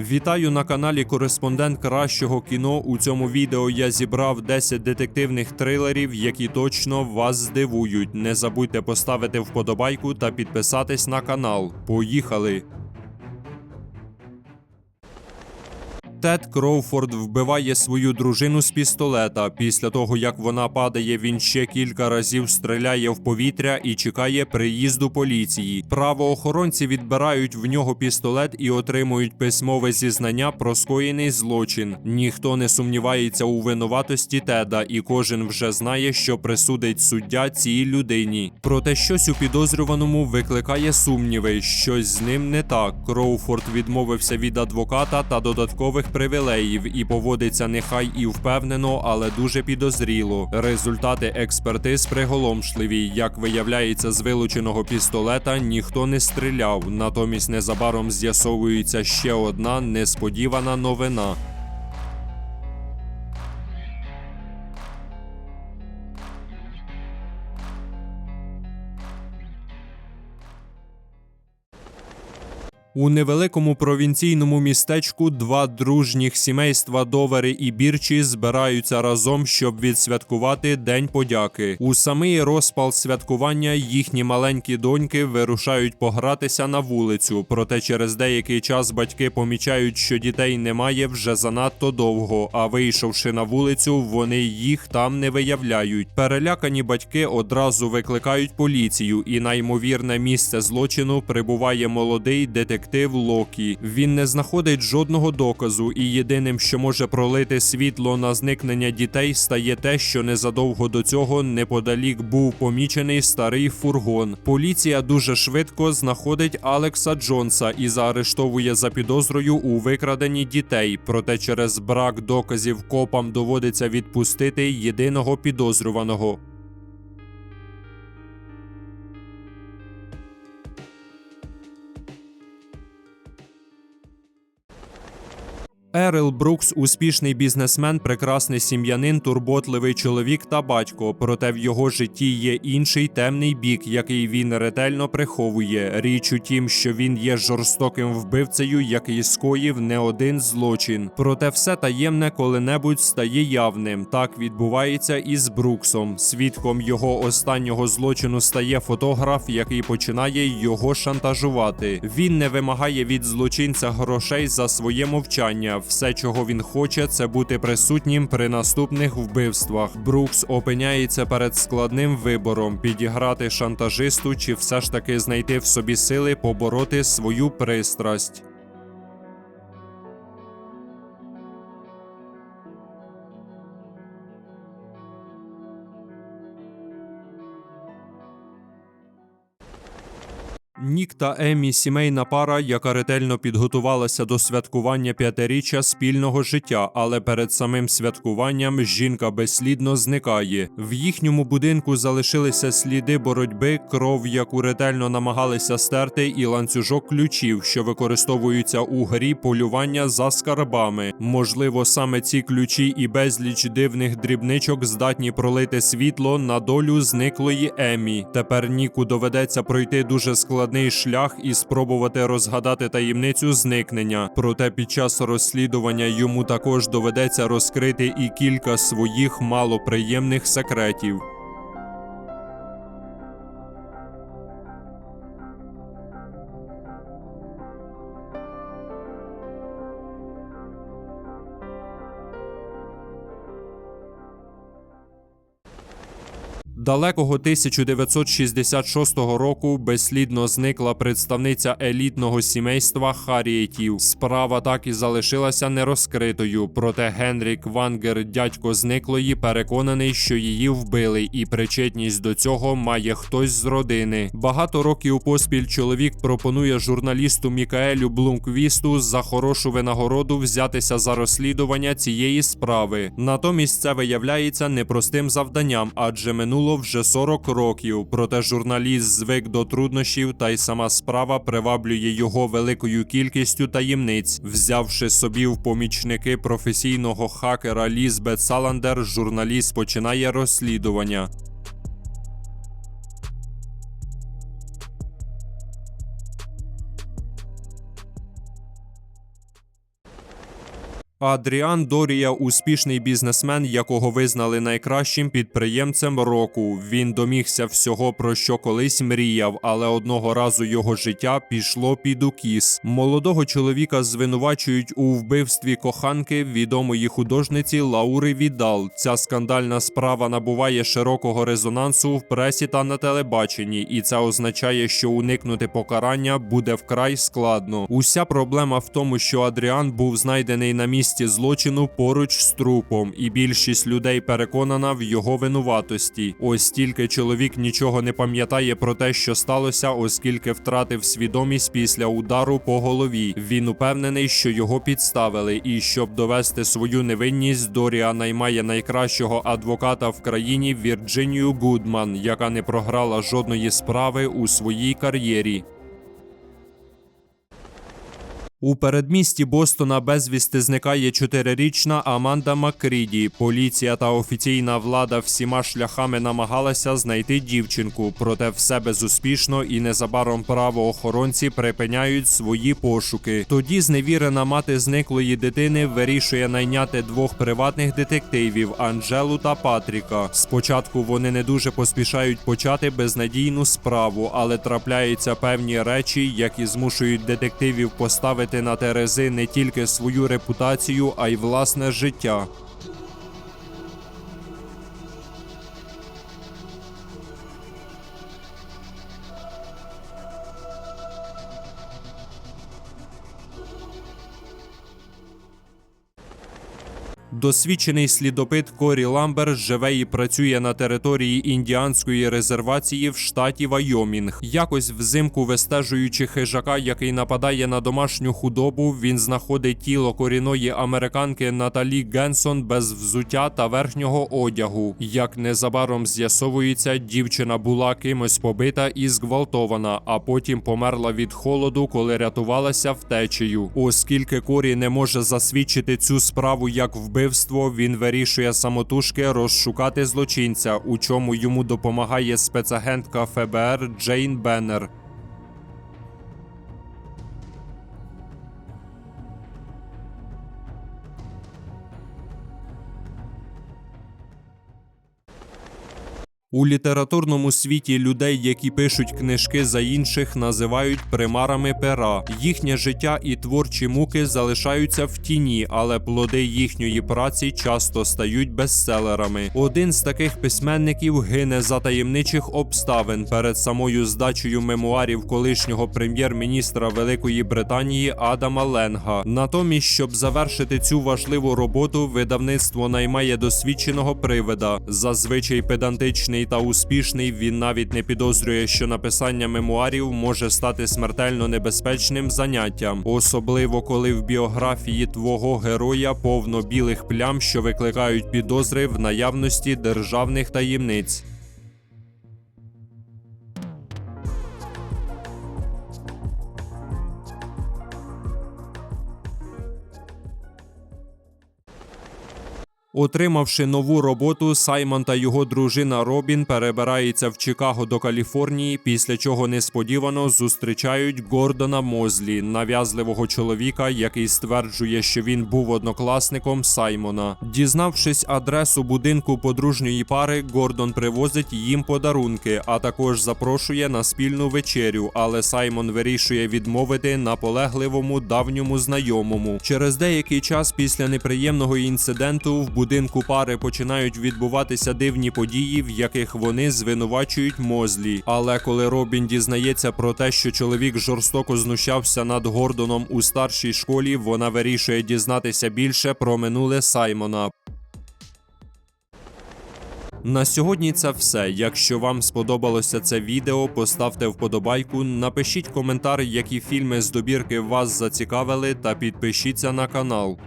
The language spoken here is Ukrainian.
Вітаю на каналі Кореспондент Кращого кіно. У цьому відео я зібрав 10 детективних трилерів, які точно вас здивують. Не забудьте поставити вподобайку та підписатись на канал. Поїхали! Тед Кроуфорд вбиває свою дружину з пістолета. Після того, як вона падає, він ще кілька разів стріляє в повітря і чекає приїзду поліції. Правоохоронці відбирають в нього пістолет і отримують письмове зізнання про скоєний злочин. Ніхто не сумнівається у винуватості Теда, і кожен вже знає, що присудить суддя цій людині. Проте щось у підозрюваному викликає сумніви, щось з ним не так. Кроуфорд відмовився від адвоката та додаткових привілеїв і поводиться нехай і впевнено, але дуже підозріло. Результати експертиз приголомшливі. Як виявляється, з вилученого пістолета ніхто не стріляв. Натомість незабаром з'ясовується ще одна несподівана новина. У невеликому провінційному містечку два дружніх сімейства Довери і Бірчі збираються разом, щоб відсвяткувати День подяки. У самий розпал святкування їхні маленькі доньки вирушають погратися на вулицю. Проте через деякий час батьки помічають, що дітей немає вже занадто довго. А вийшовши на вулицю, вони їх там не виявляють. Перелякані батьки одразу викликають поліцію, і на ймовірне місце злочину прибуває молодий детектив Локі. Він не знаходить жодного доказу, і єдиним, що може пролити світло на зникнення дітей, стає те, що незадовго до цього неподалік був помічений старий фургон. Поліція дуже швидко знаходить Алекса Джонса і заарештовує за підозрою у викраденні дітей. Проте через брак доказів копам доводиться відпустити єдиного підозрюваного. Ерил Брукс успішний бізнесмен, прекрасний сім'янин, турботливий чоловік та батько. Проте в його житті є інший темний бік, який він ретельно приховує. Річ у тім, що він є жорстоким вбивцею, який скоїв не один злочин. Проте все таємне коли-небудь стає явним. Так відбувається і з Бруксом. Свідком його останнього злочину стає фотограф, який починає його шантажувати. Він не вимагає від злочинця грошей за своє мовчання. Все, чого він хоче, це бути присутнім при наступних вбивствах. Брукс опиняється перед складним вибором: підіграти шантажисту чи все ж таки знайти в собі сили побороти свою пристрасть. Нік та Емі сімейна пара, яка ретельно підготувалася до святкування п'ятиріччя спільного життя, але перед самим святкуванням жінка безслідно зникає. В їхньому будинку залишилися сліди боротьби, кров, яку ретельно намагалися стерти, і ланцюжок ключів, що використовуються у грі полювання за скарбами. Можливо, саме ці ключі і безліч дивних дрібничок здатні пролити світло на долю зниклої Емі. Тепер Ніку доведеться пройти дуже складний шлях і спробувати розгадати таємницю зникнення. Проте під час розслідування йому також доведеться розкрити і кілька своїх малоприємних секретів. Далекого 1966 року безслідно зникла представниця елітного сімейства Харієтів. Справа так і залишилася нерозкритою. Проте Генрік Вангер, дядько зниклої, переконаний, що її вбили, і причетність до цього має хтось з родини. Багато років поспіль чоловік пропонує журналісту Мікаелю Блумквісту за хорошу винагороду взятися за розслідування цієї справи. Натомість це виявляється непростим завданням, адже минуло вже 40 років. Проте журналіст звик до труднощів, та й сама справа приваблює його великою кількістю таємниць. Взявши собі в помічники професійного хакера Лізбет Саландер, журналіст починає розслідування. Адріан Дорія успішний бізнесмен, якого визнали найкращим підприємцем року. Він домігся всього про що колись мріяв, але одного разу його життя пішло під укіс. Молодого чоловіка звинувачують у вбивстві коханки відомої художниці Лаури Відал. Ця скандальна справа набуває широкого резонансу в пресі та на телебаченні, і це означає, що уникнути покарання буде вкрай складно. Уся проблема в тому, що Адріан був знайдений на місці злочину поруч з трупом, і більшість людей переконана в його винуватості. Ось тільки чоловік нічого не пам'ятає про те, що сталося, оскільки втратив свідомість після удару по голові. Він упевнений, що його підставили, і щоб довести свою невинність, Доріа наймає найкращого адвоката в країні Вірджинію Гудман, яка не програла жодної справи у своїй кар'єрі. У передмісті Бостона безвісти зникає чотирирічна Аманда Макріді. Поліція та офіційна влада всіма шляхами намагалася знайти дівчинку, проте все безуспішно і незабаром правоохоронці припиняють свої пошуки. Тоді зневірена мати зниклої дитини вирішує найняти двох приватних детективів Анджелу та Патріка. Спочатку вони не дуже поспішають почати безнадійну справу, але трапляються певні речі, які змушують детективів поставити на терези не тільки свою репутацію, а й власне життя. Досвідчений слідопит Корі Ламбер живе і працює на території індіанської резервації в штаті Вайомінг. Якось взимку вистежуючи хижака, який нападає на домашню худобу, він знаходить тіло корінної американки Наталі Генсон без взуття та верхнього одягу. Як незабаром з'ясовується, дівчина була кимось побита і зґвалтована, а потім померла від холоду, коли рятувалася втечею. Оскільки Корі не може засвідчити цю справу як вбивство, він вирішує самотужки розшукати злочинця, у чому йому допомагає спецагентка ФБР Джейн Беннер. У літературному світі людей, які пишуть книжки за інших, називають примарами пера. Їхнє життя і творчі муки залишаються в тіні, але плоди їхньої праці часто стають бестселерами. Один з таких письменників гине за таємничих обставин перед самою здачею мемуарів колишнього прем'єр-міністра Великої Британії Адама Ленга. Натомість, щоб завершити цю важливу роботу, видавництво наймає досвідченого привида, зазвичай педантичний та успішний, він навіть не підозрює, що написання мемуарів може стати смертельно небезпечним заняттям, особливо коли в біографії твого героя повно білих плям, що викликають підозри в наявності державних таємниць. Отримавши нову роботу, Саймон та його дружина Робін перебираються в Чикаго до Каліфорнії, після чого несподівано зустрічають Гордона Мозлі, нав'язливого чоловіка, який стверджує, що він був однокласником Саймона. Дізнавшись адресу будинку подружньої пари, Гордон привозить їм подарунки, а також запрошує на спільну вечерю. Але Саймон вирішує відмовити наполегливому давньому знайомому. Через деякий час після неприємного інциденту в будинку пари починають відбуватися дивні події, в яких вони звинувачують Мозлі. Але коли Робін дізнається про те, що чоловік жорстоко знущався над Гордоном у старшій школі, вона вирішує дізнатися більше про минуле Саймона. На сьогодні це все. Якщо вам сподобалося це відео, поставте вподобайку, напишіть коментар, які фільми з добірки вас зацікавили, та підпишіться на канал.